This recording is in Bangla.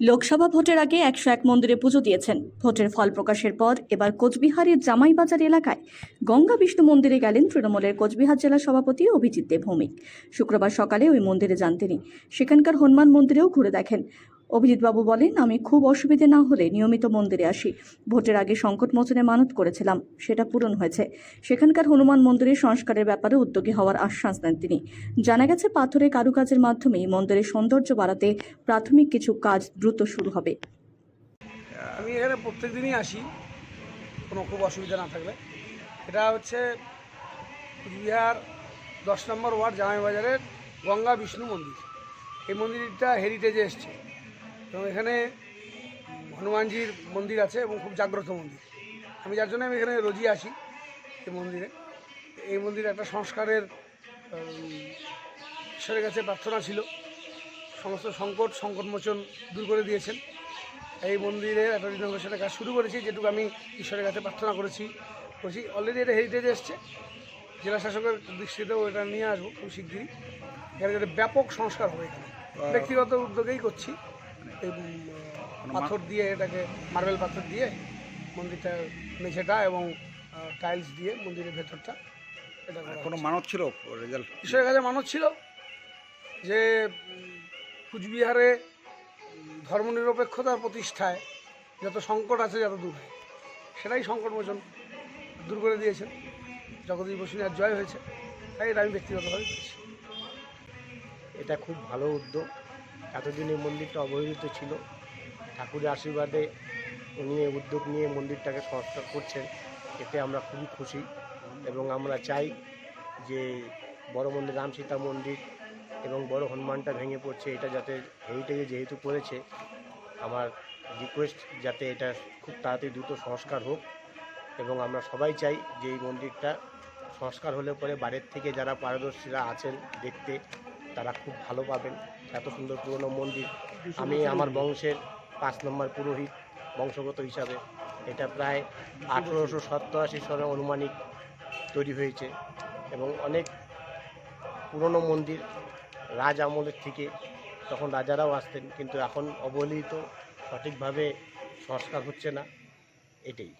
লোকসভা ভোটের আগে একশো এক মন্দিরে পুজো দিয়েছেন। ভোটের ফল প্রকাশের পর এবার কোচবিহারের জামাইবাজার এলাকায় গঙ্গা বিষ্ণু মন্দিরে গেলেন তৃণমূলের কোচবিহার জেলা সভাপতি অভিজিৎ দেব ভৌমিক শুক্রবার সকালে ওই মন্দিরে যান তিনি। সেখানকার হনুমান মন্দিরেও ঘুরে দেখেন। অভিজিৎবাবু বলেন, আমি খুব অসুবিধে না হলে নিয়মিত মন্দিরে আসি। ভোটের আগে সংকট মোচনে মানত করেছিলাম, সেটা পূরণ হয়েছে। সেখানকার হনুমান মন্দিরের সংস্কারের ব্যাপারে উদ্যোগী হওয়ার আশ্বাস দেন তিনি। জানা গেছে পাথরে কারুকাজের মাধ্যমে মন্দিরের সৌন্দর্য বাড়াতে প্রাথমিক কিছু কাজ দ্রুত শুরু হবে। আমি এখানে প্রত্যেক দিনই আসি, কোনো খুব অসুবিধা না থাকলে। এটা হচ্ছে কুচবিহার দশ নম্বর ওয়ার্ড জামাইবাজারের গঙ্গা বিষ্ণু মন্দির। এই মন্দিরটা হেরিটেজে এসছে। এবং এখানে হনুমানজির মন্দির আছে এবং খুব জাগ্রত মন্দির। আমি যার জন্য আমি এখানে রোজই আসি এই মন্দিরে। এই মন্দিরে একটা সংস্কারের ঈশ্বরের কাছে প্রার্থনা ছিল। সমস্ত সংকট সংকটমোচন দূর করে দিয়েছেন। এই মন্দিরে একটা রিনোভেশনের কাজ শুরু করেছি যেটুকু আমি ঈশ্বরের কাছে প্রার্থনা করেছি। করেছি। অলরেডি এটা হেরিটেজে এসছে। জেলা শাসকের দৃষ্টিতেও এটা নিয়ে আসব খুব শিগগিরই। এখানে ব্যাপক সংস্কার হবে এখানে। ব্যক্তিগত উদ্যোগেই করছি। পাথর দিয়ে এটাকে মার্বেল পাথর দিয়ে মন্দিরটা মেঝেটা এবং টাইলস দিয়ে মন্দিরের ভেতরটা এটা করা কোনো মানত ছিল রেজাল্ট? ঈশ্বরের কাছে মানত ছিল যে কুচবিহারে ধর্মনিরপেক্ষতার প্রতিষ্ঠায় যত সংকট আছে যত দূর হয় সেটাই সংকটমোচন দূর করে দিয়েছেন। জগদীশ বসুনিয়ার জয় হয়েছে তাই এটা আমি ব্যক্তিগতভাবে এটা খুব ভালো উদ্যোগ। এতদিন এই মন্দিরটা অবহেলিত ছিল। ঠাকুরের আশীর্বাদে উনি উদ্যোগ নিয়ে মন্দিরটাকে সংস্কার করছেন। এতে আমরা খুবই খুশি এবং আমরা চাই যে বড় মন্দির, রাম সীতা মন্দির এবং বড় হনুমানটা ভেঙে পড়ছে, এটা যাতে হেরিটেজে যেহেতু করেছে আমার রিকোয়েস্ট যাতে এটা খুব তাড়াতাড়ি দ্রুত সংস্কার হোক এবং আমরা সবাই চাই যে এই মন্দিরটা সংস্কার হলে পরে বাইরের থেকে যারা পারদর্শীরা আছেন দেখতে তারা খুব ভালো পাবেন। এত সুন্দর পুরনো মন্দির। আমি আমার বংশের পাঁচ নম্বর পুরোহিত, বংশগত হিসাবে। এটা প্রায় আঠেরোশো সপ্তাশি সনে অনুমানিক তৈরি হয়েছে এবং অনেক পুরনো মন্দির রাজ আমলের থেকে তখন রাজারাও আসতেন, কিন্তু এখন অবহেলিত, সঠিকভাবে সংস্কার হচ্ছে না। এটাই।